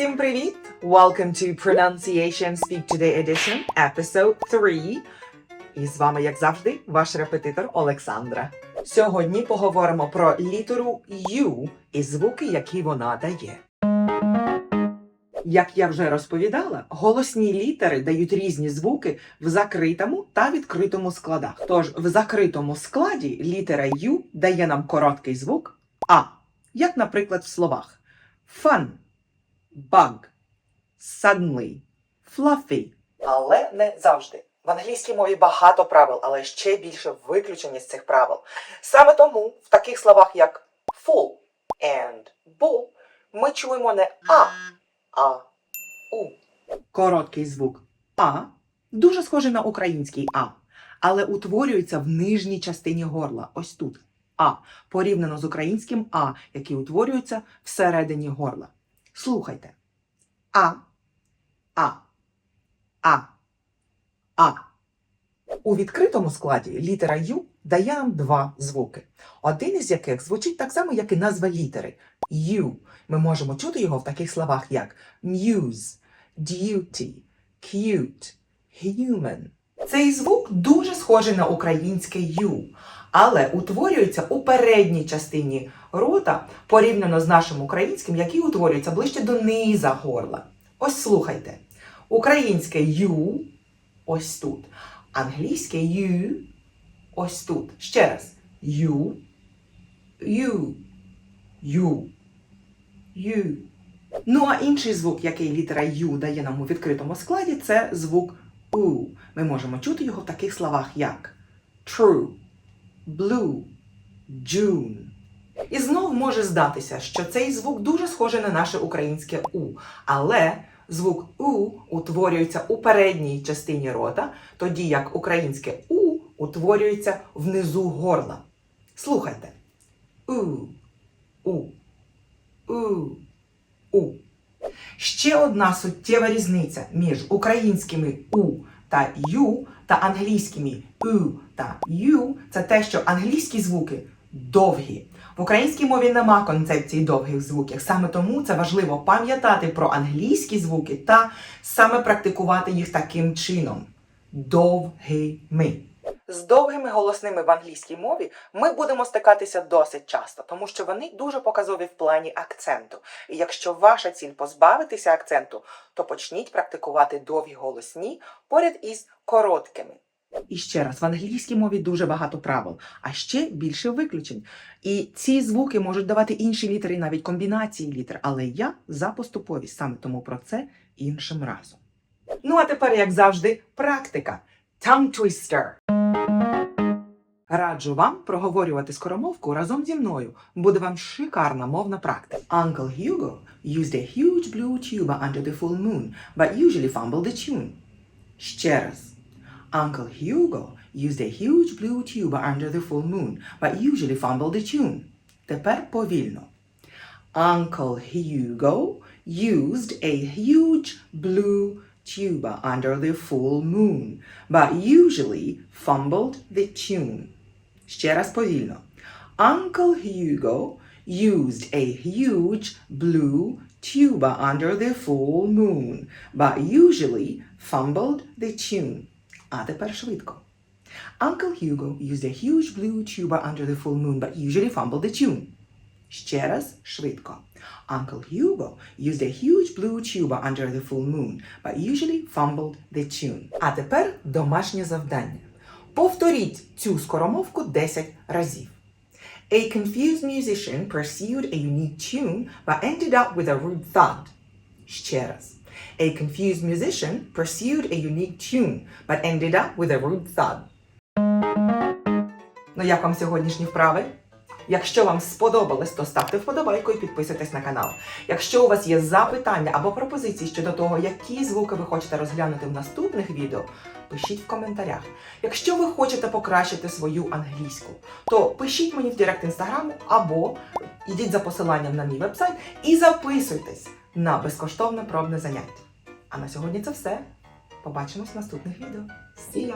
Всім привіт! Welcome to Pronunciation Speak Today Edition, episode 3. І з вами, як завжди, ваш репетитор Олександра. Сьогодні поговоримо про літеру U і звуки, які вона дає. Як я вже розповідала, голосні літери дають різні звуки в закритому та відкритому складах. Тож в закритому складі літера U дає нам короткий звук А, як, наприклад, в словах fun, bug, suddenly, fluffy. Але не завжди. В англійській мові багато правил, але ще більше виключень з цих правил. Саме тому в таких словах, як full and bull, ми чуємо не А, а У. Короткий звук А дуже схожий на український А, але утворюється в нижній частині горла, ось тут. А, порівняно з українським А, який утворюється всередині горла. Слухайте. А, А, А, А. У відкритому складі літера Ю дає нам два звуки, один із яких звучить так само, як і назва літери Ю. Ми можемо чути його в таких словах, як muse, duty, cute, human. Цей звук дуже схожий на українське Ю, але утворюється у передній частині рота порівняно з нашим українським, який утворюється ближче до низа горла. Ось слухайте. Українське Ю ось тут. Англійське Ю ось тут. Ще раз. Ю. Ю. Ю. Ю. Ну а інший звук, який літера Ю дає нам у відкритому складі, це звук У. Ми можемо чути його в таких словах, як true, blue, June. І знов може здатися, що цей звук дуже схожий на наше українське У, але звук У утворюється у передній частині рота, тоді як українське У утворюється внизу горла. Слухайте. У, У, У, У. Ще одна суттєва різниця між українськими У та Ю та англійськими У та Ю це те, що англійські звуки довгі. В українській мові нема концепції довгих звуків. Саме тому це важливо пам'ятати про англійські звуки та саме практикувати їх таким чином довгими. З довгими голосними в англійській мові ми будемо стикатися досить часто, тому що вони дуже показові в плані акценту. І якщо ваша ціль позбавитися акценту, то почніть практикувати довгі голосні поряд із короткими. І ще раз, в англійській мові дуже багато правил, а ще більше виключень. І ці звуки можуть давати інші літери, навіть комбінації літер. Але я за поступовість саме тому про це іншим разом. Ну а тепер, як завжди, практика. Tongue twister. Раджу вам проговорювати скоромовку разом зі мною. Буде вам шикарна мовна практика. Uncle Hugo used a huge blue tuba under the full moon, but usually fumbled the tune. Ще раз. Uncle Hugo used a huge blue tuba under the full moon, but usually fumbled the tune. Тепер повільно. Uncle Hugo used a huge blue tuba under the full moon, but usually fumbled the tune. Ще раз повільно. Uncle Hugo used a huge blue tuba under the full moon, but usually fumbled the tune. А тепер швидко. Uncle Hugo used a huge blue tuba under the full moon, but usually fumbled the tune. Ще раз швидко. Uncle Hugo used a huge blue tuba under the full moon, but usually fumbled the tune. А тепер домашнє завдання. Повторіть цю скоромовку 10 разів. A confused musician pursued a unique tune, but ended up with a rude thud. Ще раз. A confused musician pursued a unique tune, but ended up with a rude thud. Ну як вам сьогоднішні вправи? Якщо вам сподобалось, то ставте вподобайку і підписуйтесь на канал. Якщо у вас є запитання або пропозиції щодо того, які звуки ви хочете розглянути в наступних відео, пишіть в коментарях. Якщо ви хочете покращити свою англійську, то пишіть мені в директ інстаграму або йдіть за посиланням на мій вебсайт і записуйтесь на безкоштовне пробне заняття. А на сьогодні це все. Побачимось в наступних відео. See!